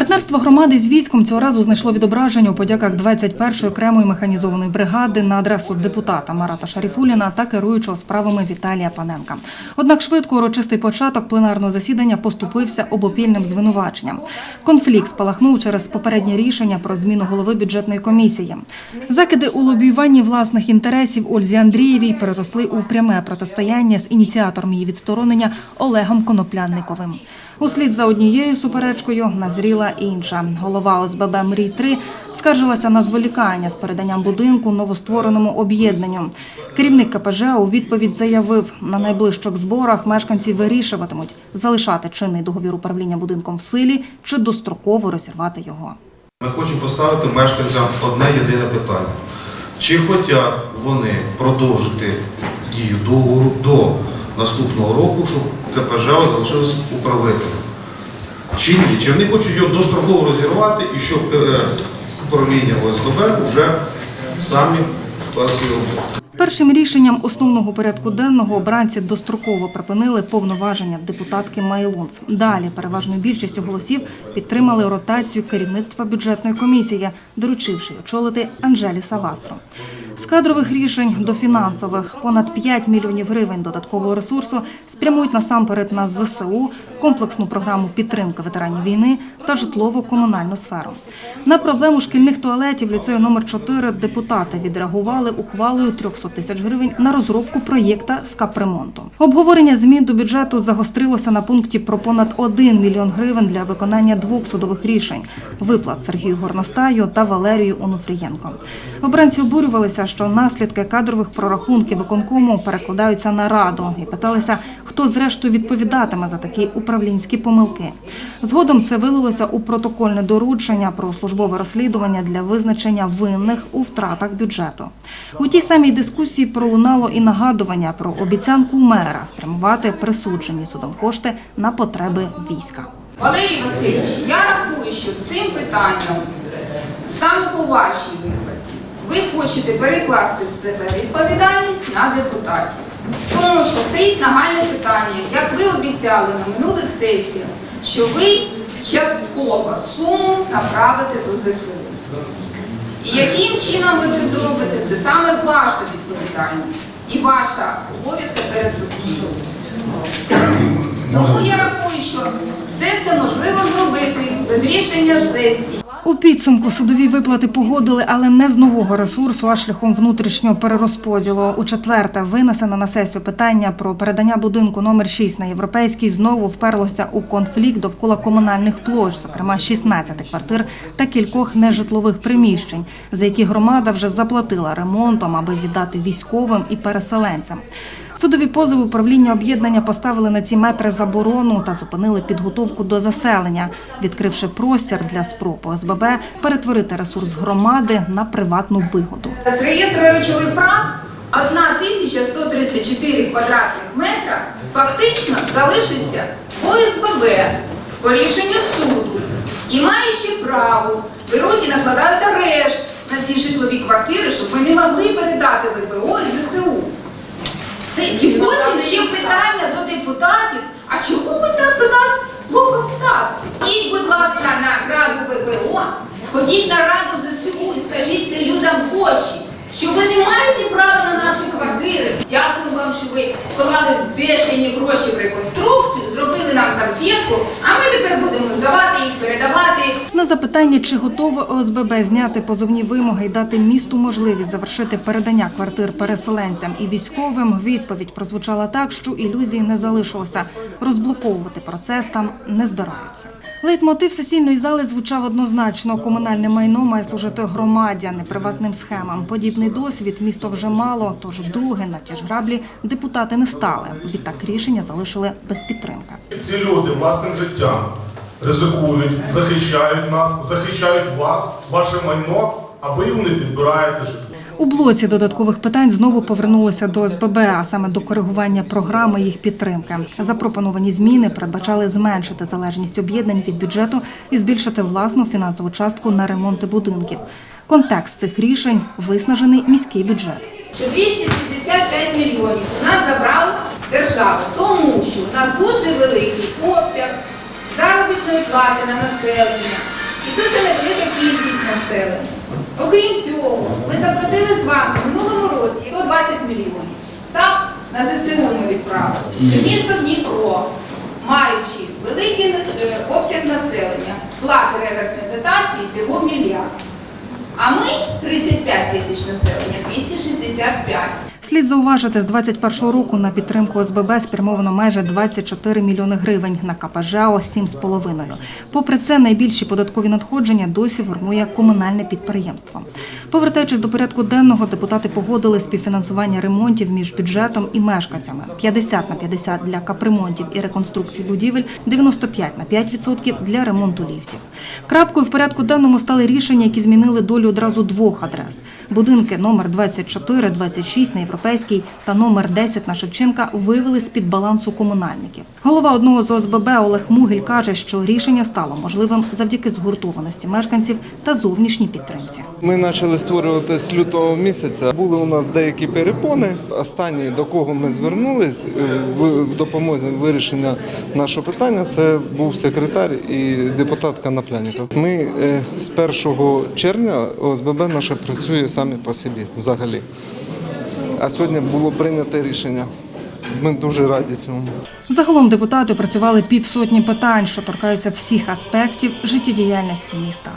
Партнерство громади з військом цього разу знайшло відображення у подяках 21-ї окремої механізованої бригади на адресу депутата Марата Шаріфуліна та керуючого справами Віталія Паненка. Однак швидко урочистий початок пленарного засідання поступився обопільним звинуваченням. Конфлікт спалахнув через попереднє рішення про зміну голови бюджетної комісії. Закиди у лобіюванні власних інтересів Ользі Андрієвій переросли у пряме протистояння з ініціатором її відсторонення Олегом Коноплянниковим. Услід за однією суперечкою назріла інша. Голова ОСББ Мрій 3 скаржилася на зволікання з переданням будинку новоствореному об'єднанню. Керівник КПЖ у відповідь заявив, на найближчих зборах мешканці вирішуватимуть залишати чинний договір управління будинком в силі чи достроково розірвати його. Ми хочемо поставити мешканцям одне єдине питання. Чи хочуть вони продовжити дію договору до наступного року, щоб КПЖ залишилось управителем? Чи ні? Чи вони хочуть його достроково розірвати і щоб е, управління ОСББ вже самі вклали свою? Першим рішенням основного порядку денного обранці достроково припинили повноваження депутатки Майлунц. Далі переважною більшістю голосів підтримали ротацію керівництва бюджетної комісії, доручивши очолити Анжелі Савастро. З кадрових рішень до фінансових понад 5 мільйонів гривень додаткового ресурсу спрямують насамперед на ЗСУ, комплексну програму підтримки ветеранів війни та житлово-комунальну сферу. На проблему шкільних туалетів ліцею номер 4 депутати відреагували ухвалою 300 тисяч гривень на розробку проєкта з капремонту. Обговорення змін до бюджету загострилося на пункті про понад 1 мільйон гривень для виконання двох судових рішень виплат Сергію Горностаю та Валерію Онуфрієнко. Обранці обурювалися, що наслідки кадрових прорахунків виконкому перекладаються на раду і питалися, хто зрештою відповідатиме за такі управлінські помилки. Згодом це вилилося у протокольне доручення про службове розслідування для визначення винних у втратах бюджету. У тій самій дискусії пролунало і нагадування про обіцянку мера спрямувати присуджені судом кошти на потреби війська. Валерій Васильович, я рахую, що цим питанням, саме по вашій ви хочете перекласти з себе відповідальність на депутатів. Тому що стоїть нагальне питання, як ви обіцяли на минулих сесіях, що ви частково суму направите до ЗСУ. І яким чином ви це зробите, це саме ваша відповідальність і ваша обов'язка перед суспільством. Тому я рахую, що все це можливо зробити без рішення сесії. У підсумку судові виплати погодили, але не з нового ресурсу, а шляхом внутрішнього перерозподілу. У четверте винесено на сесію питання про передання будинку номер 6 на європейський знову вперлося у конфлікт довкола комунальних площ, зокрема 16 квартир та кількох нежитлових приміщень, за які громада вже заплатила ремонтом, аби віддати військовим і переселенцям. Судові позови управління об'єднання поставили на ці метри заборону та зупинили підготовку до заселення, відкривши простір для спроб ОСББ перетворити ресурс громади на приватну вигоду. З реєстру речових прав 1134 квадратних метра фактично залишиться в ОСББ по рішенню суду і має ще право беруть і накладають арешт на ці житлові квартири, щоб ми не могли передати ВПО і ЗСУ. Це і потім ще питання до депутатів, а чому ви так до нас плохо ставите? Ідіть, будь ласка, на раду ВПО, сходіть на раду ЗСУ і скажіть це людям в очі, що ви не маєте права на запитання, чи готове ОСББ зняти позовні вимоги і дати місту можливість завершити передання квартир переселенцям і військовим, відповідь прозвучала так, що ілюзії не залишилося. Розблоковувати процес там не збираються. Лейтмотив сесійної зали звучав однозначно. Комунальне майно має служити громаді, а не приватним схемам. Подібний досвід місто вже мало, тож вдруге на ті ж граблі депутати не стали. Відтак рішення залишили без підтримки. Ці люди власним життям ризикують, захищають нас, захищають вас, ваше майно, а ви у них відбираєте житло. У блоці додаткових питань знову повернулися до СББ, а саме до коригування програми їх підтримки. Запропоновані зміни передбачали зменшити залежність об'єднань від бюджету і збільшити власну фінансову частку на ремонти будинків. Контекст цих рішень виснажений міський бюджет. що 265 мільйонів у нас забрала держава, тому що у нас дуже великий обсяг заробітної плати на населення і дуже невелика кількість населення. Окрім цього, ми заплатили з вами в минулому році 120 мільйонів. Так, на ЗСУ ми відправили. Що місто Дніпро, маючи великий е, обсяг населення, плати реверсної дотації всього мільярд. А ми 35 тисяч населення, 265. Слід зауважити, з 2021 року на підтримку ОСББ спрямовано майже 24 мільйони гривень, на КПЖАО – 7,5. Попри це, найбільші податкові надходження досі формує комунальне підприємство. Повертаючись до порядку денного, депутати погодили співфінансування ремонтів між бюджетом і мешканцями. 50 на 50 для капремонтів і реконструкції будівель, 95 на 5% для ремонту ліфтів. Крапкою в порядку денному стали рішення, які змінили долю одразу двох адрес. Будинки номер 24, 26 на Європейській та номер 10 на Шевченка вивели з-під балансу комунальників. Голова одного з ОСББ Олег Мугіль каже, що рішення стало можливим завдяки згуртованості мешканців та зовнішній підтримці. Ми почали створювати з лютого місяця. Були у нас деякі перепони. Останні, до кого ми звернулись е, в допомозі вирішення нашого питання, це був секретар і депутат Канапляніков. Ми е, з 1 червня ОСББ наше працює самі по собі взагалі. А сьогодні було прийнято рішення. Ми дуже раді цьому. Загалом депутати працювали півсотні питань, що торкаються всіх аспектів життєдіяльності міста.